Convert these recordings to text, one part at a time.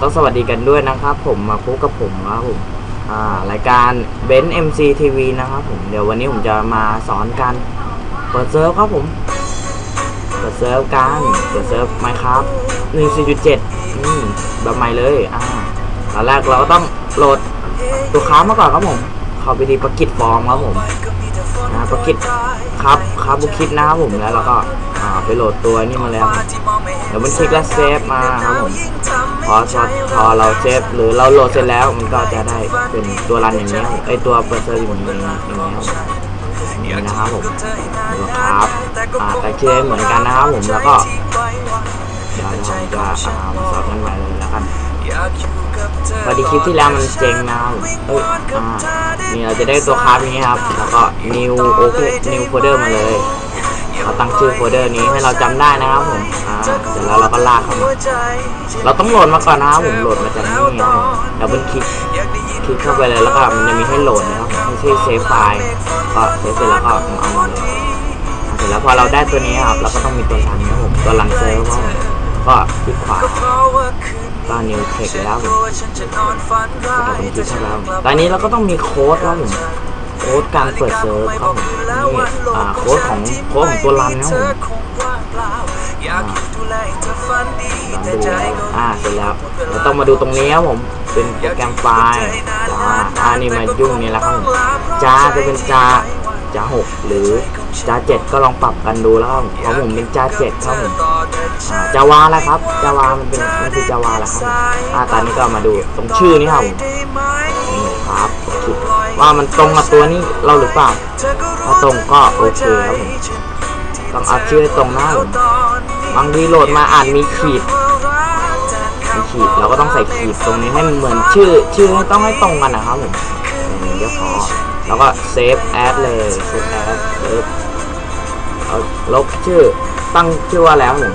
ต้องสวัสดีกันด้วยนะครับ ผมมาพบกับผมนะครับผมรายการเบนซ์ MC TV นะครับผมเดี๋ยววันนี้ผมจะมาสอนการเปิดเซิร์ฟครับผมเปิดเซิร์ฟการเปิดเซิร์ฟไมครับ1.4.7อืมแบบใหม่เลยอ่าตอนแรกเราก็ต้องโหลดตัวค้ามาก่อนครับผมเข้าไปทีประกิจฟอร์มครับผมนะประกิจครับครับบุคิดนะครับผมแล้วเราก็ ไปโหลดตัวนี้มาแล้วเดี๋ยวมันคลิกแล้วเซฟมาครับผมพอพอพอเราเซฟหรือเราโหลดเสร็จแล้วมันก็จะได้เป็นตัวรันอย่างนี้ไอตัวเปิดเซอร์อย่างนี้อย่างนี้นี่นะครับผมดูครับอ่าแต่ชื่อเหมือนกันนะครับผมแล้วก็เดี๋ยวเราจะอ่ามาสอบกันใหม่เลยแล้วกันพอดีคลิปที่แล้วมันเจ๊งนะครับเอ้ยอ่านี่เราจะได้ตัวคราฟอย่างนี้ครับ แล้วก็ new โอเค new folder มาเลย เราตั้งชื่อโฟลเดอร์นี้ให้เราจำได้นะครับผมอ่าเสร็จแล้วเราก็ลากเข้ามาเราต้องโหลดมาก่อนนะครับผมโหลดมาจากนี่ครับดับเบิลคลิกคลิกเข้าไปเลยแล้วก็มันจะมีให้โหลดนะครับให้ชื่อเซฟไฟล์ก็เซฟเสร็จแล้วก็ผมเอามาเลยเสร็จแล้วพอเราได้ตัวนี้ครับเราก็ต้องมีตัวรันนะครับผมตัวรันเซิร์ฟก็คลิกขวาก็นิวเทคแล้วผมก็ดับเบิลคลิกเข้าไปแล้วตอนนี้เราก็ต้องมีโค้ดครับผม โค้ดการเปิดเซิร์ฟครับผมนี่อ่าโค้ดของโค้ดของตัวรันนะครับผมรันดูอ่าเสร็จแล้วเราต้องมาดูตรงนี้ครับผมเป็นโปรแกรมไฟล์จ้าอ่านี่มายุ่งนี่แล้วครับผมจ้าจะเป็นจ้าจ้าหกหรือจ้าเจ็ดก็ลองปรับกันดูแล้วครับของผมเป็นจ้าเจ็ดครับผมอ่าจาวาแหละครับจาวามันเป็นมันคือจาวาแหละครับอ่าตอนนี้ก็มาดูตรงชื่อนี่ครับผมนี่ครับ ดว่ามันตรงกับตัวนี้เราหรือเปล่า ถ้าตรงก็โอเคครับผมต้องเอาชื่อตรงหน้าบางทีโหลดมาอ่านมีขีดมีขีดเราก็ต้องใส่ขีดตรงนี้ให้มันเหมือนชื่อ ชื่อต้องให้ตรงกันนะครับผมอย่างนี้ก็พอแล้วก็เซฟแอดเลยเซฟแอดเลิฟเอาลบชื่อตั้งชื่อว่าแล้วผม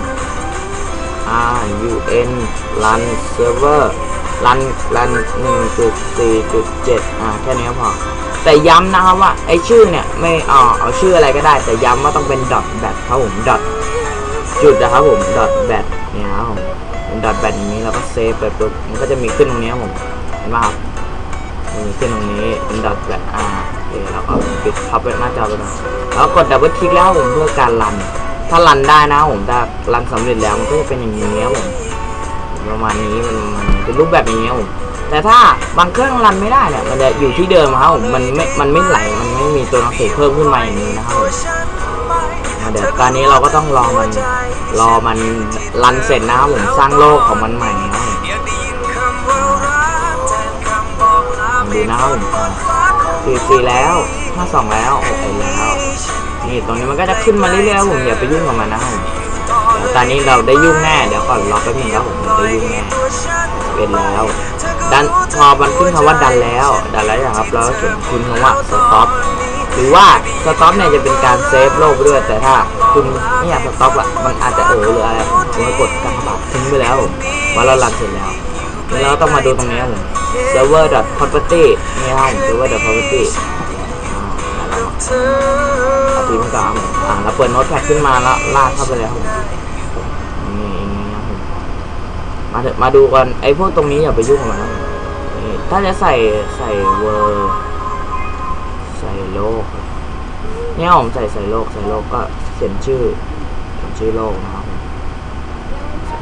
R U N run server run run 1.4.7อ่าแค่นี้ก็พอแต่ย้ำนะครับว่าไอชื่อเนี่ยไม่เอาเอาชื่ออะไรก็ได้ แต่ย้ำว่าต้องเป็น dot bat ครับผม dot จุดนะครับผม dot bat เนี่ยครับผมเป็น dot bat อย่างนี้แล้วก็เซฟไปปุ๊บมันก็จะมีขึ้นตรงนี้ครับผมเห็นไหมครับมีขึ้นตรงนี้เป็น dot bat อ่าโอเคแล้วก็ปิดพับไปหน้าจอไปนะแล้วกดดับเบิลคลิกแล้วผมเพื่อการรัน ถ้ารันได้นะผมถ้ารันสำเร็จแล้วมันก็จะเป็นอย่างนี้ครับผมประมาณนี้มันมัน เป็นรูปแบบอย่างนี้ครับผมแต่ถ้าบางเครื่องรันไม่ได้เนี่ยมันจะอยู่ที่เดิมครับผมมันไม่มันไม่ไหลมันไม่มีตัวหนังสือเพิ่มขึ้นมาอย่างนี้นะครับผมเดี๋ยวตอนนี้เราก็ต้องรอมันรอมันรันเสร็จนะครับผมสร้างโลกของมันใหม่นะครับผมดูนะครับผมสี่สี่แล้วห้าสองแล้วหกเอ็ดแล้วนี่ตรงนี้มันก็จะขึ้นมาเรื่อยๆผมอย่าไปยุ่งกับมันนะครับผม ตอนนี้เราได้ยุ่งแน่เดี๋ยวก่อนรอแป๊บนึงครับผมได้ยุ่งแน่เป็นแล้วดันพอมันขึ้นคำว่าดันแล้วดันแล้วนะครับเราก็เขียนคุณคำว่าสต็อปหรือว่าสต็อปเนี่ยจะเป็นการเซฟโลกไปด้วยแต่ถ้าคุณไม่อยากสต็อปอะมันอาจจะเออหรืออะไรคุณก็กดกากบาททิ้งไปแล้วมว่าเรารันเสร็จแล้วแล้วเราต้องมาดูตรงนี้ผม server property นี่ครับ server property อ่าแล้วเราทีมสามอ่าแล้วเปิดโน้ตแพดขึ้นมาแล้วลากเข้าไปเลยครับผมนี่อย่างนี้ครับผม มาเถอะมาดูกันไอ้พวกตรงนี้อย่าไปยุ่งกับมันนะถ้าจะใส่ใส่เวอร์ใส่โลกเนี่ยผมใส่ใส่โลกใส่โลกก็เขียนชื่อเขียนชื่อโลกนะครับผม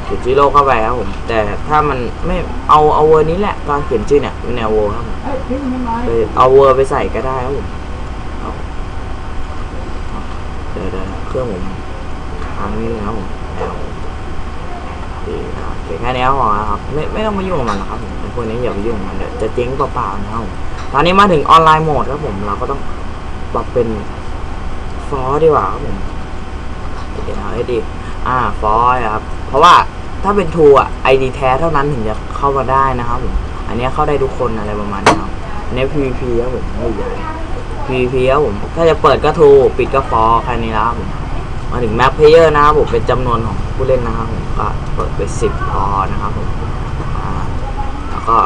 เขียนชื่อโลกเข้าไปครับผมแต่ถ้ามันไม่เอาเอาเวอร์นี้แหละการเขียนชื่อเนี่ยแนวเวอร์ครับผมเอาเวอร์ไปใส่ก็ได้ครับผมเดี๋ยวเดี๋ยวเครื่องผมทางนี้นะครับผม แล้วดีนะครับเพียงแค่นี้ก็พอนะครับไม่ไม่ต้องมายุ่งมันหรอกครับผมไอพวกนี้อย่าไปยุ่งมันเดี๋ยวจะเจ๊งเปล่าๆนะครับตอนนี้มาถึงออนไลน์โหมดครับผมเราก็ต้องปรับเป็นฟอร์ดีกว่าครับผมเดี๋ยวเอาให้ดีอ่าฟอร์ครับ เพราะว่าถ้าเป็นทูอะไอดีแท้เท่านั้นถึงจะเข้ามาได้นะครับผมอันนี้เข้าได้ทุกคนอะไรประมาณนี้ครับอันนี้ PVP ครับผมไม่ใหญ่ PVP ครับผมถ้าจะเปิดก็ทูปิดก็ฟอร์แค่นี้แล้วครับผม มาถึงแมปเพลเยอร์นะครับผมเป็นจำนวนของผู้เล่นนะครับผมก็เปิดไปสิบพอนะครับผมแล้วก็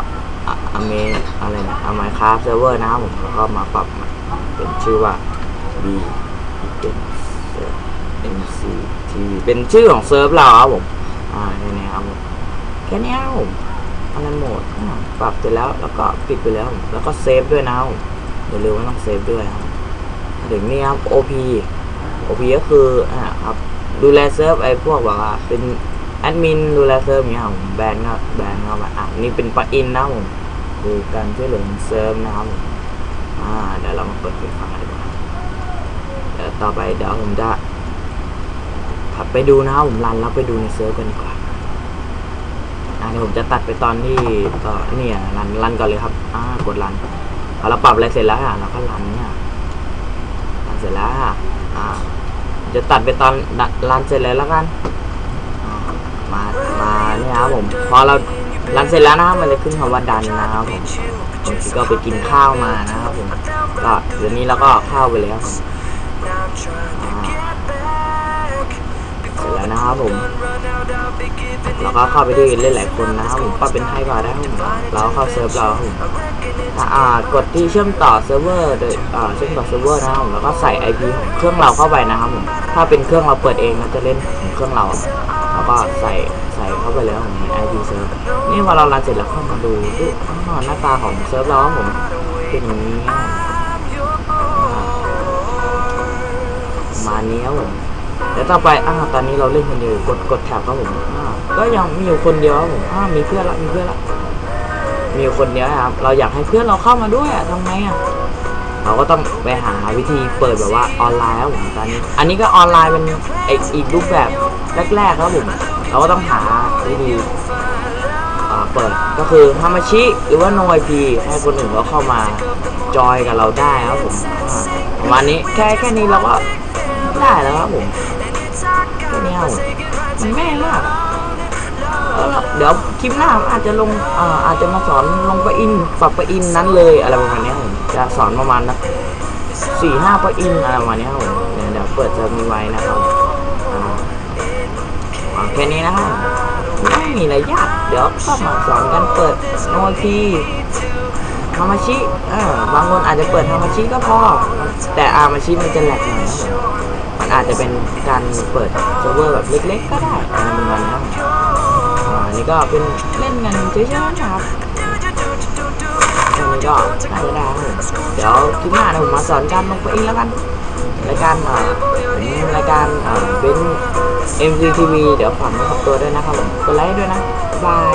อเมอะไรนะอเมคาเซิร์ฟเวอร์นะครับผมแล้วก็มาปรับเป็นชื่อว่า B เป็น MC TV เป็นชื่อของเซิร์ฟเราครับผมอ่าแค่นี้ครับผมแค่นี้ครับผมอะไรโหมดปรับเสร็จแล้วแล้วก็ปิดไปแล้วแล้วก็เซฟด้วยนะครับผมอย่าลืมว่าต้องเซฟด้วยครับถึงนี่ครับ OP OP ก็คืออ่าครับดูแลเซิร์ฟไอ้พวกแบบว่าเป็นแอดมินดูแลเซิร์ฟอย่างเงี้ยครับผมแบนก็แบนเข้าไปอะนี่เป็นปลั๊กอินนะผมคือการช่วยเหลือของเซิร์ฟนะครับผมอ่าเดี๋ยวเรามาเปิดเป็นฟังกันดีกว่าเดี๋ยวต่อไปเดี๋ยวผมจะถัดไปดูนะครับผมรันแล้วไปดูในเซิร์ฟกันดีกว่าอ่าเดี๋ยวผมจะตัดไปตอนที่ก็เนี่ยรันรันก่อนเลยครับอ่ากดรันพอเราปรับอะไรเสร็จแล้วอะเราก็รันเนี่ยรันเสร็จแล้ว อะอ่าจะตัดไปตอนรันเสร็จเลยแล้วกัน มามาเนี่ยครับผม พอเรารันเสร็จแล้วนะครับมันจะขึ้นคำว่าดันนะครับผมผมก็ไปกินข้าวมานะครับผมก็เดี๋ยวนี้เราก็เข้าไปแล้วครับ นะครับผม แล้วก็เข้าไปที่เล่นหลายคนนะครับผมปรับเป็นไทยก่อนได้ผมเราเข้าเซิร์ฟเราครับผมอ่ากดที่เชื่อมต่อเซิร์ฟเวอร์โดยอ่าเชื่อมต่อเซิร์ฟเวอร์นะครับผมแล้วก็ใส่ IP ของเครื่องเราเข้าไปนะครับผมถ้าเป็นเครื่องเราเปิดเองนจะเล่นของเครื่องเราแล้วก็ใส่ใส่เข้าไปแล้วผมใน IP เซิร์ฟนี่พอเรารันเสร็จแล้วเข้ามาดูดูหน้าตาของเซิร์ฟเราผมเป็นอย่างนี้ประมาณนี้ครับผม ดี๋ยวต่อไปอ่าตอนนี้เราเล่นคนเดียวกดกดแท็บครับผมอ่าก็ยังมีอยู่คนเดียวครับผมอ่ามีเพื่อนละมีเพื่อนละมีอยู่คนเดียวนะครับ เราอยากให้เพื่อนเราเข้ามาด้วยอะทำไงอะเราก็ต้องไปหาวิธีเปิดแบบว่าออนไลน์ครับผมตอนนี้ อันนี้ก็ออนไลน์เป็นออีกรูปแบบแรกๆครับผมเราก็ต้องหาวิธีอ่าเปิดก็คือฮามาชิหรือว่าโนไอพีให้คนอื่นเขาเข้ามาจอยกับเราได้ครับผมอ่าประมาณนี้แค่แค่นี้เราก็ได้แล้วครับผม แค่นี้ครับผมมันง่ายมากเดี๋ยวคลิปหน้าอาจจะลงอาอาจจะมาสอนลงประอินปรับประอินนั้นเลยอะไรประมาณนี้ผมจะสอนประมาณนะสี่ห้าประอินอะไรประมาณนี้ผมเดี๋ยวเปิดจะมีไว้นะครับอ่าอ่าแค่นี้นะครับไม่มีอะไรยากเดี๋ยวก็มาสอนกันเปิดโนทีฮามาชิเออบางคนอาจจะเปิดฮามาชิก็พอ แต่อามาชิมันจะแหลกหน่อย มันอาจจะเป็นการเปิดเซิร์ฟเวอร์แบบเล็กๆ ก็ได้อะไรประมาณนี้ครับอันนี้ก็เป็นเล่นกันเฉยๆนะครับอันนี้ก็น่าจะได้เดี๋ยวคลิปหน้าเดี๋ยวผมมาสอนการลงไปอีกแล้วกันรายการอ่าผมรายการอ่าเป็น MCTV เดี๋ยวฝากมาขับตัวด้วยนะครับผมกดไลค์ด้วยนะบาย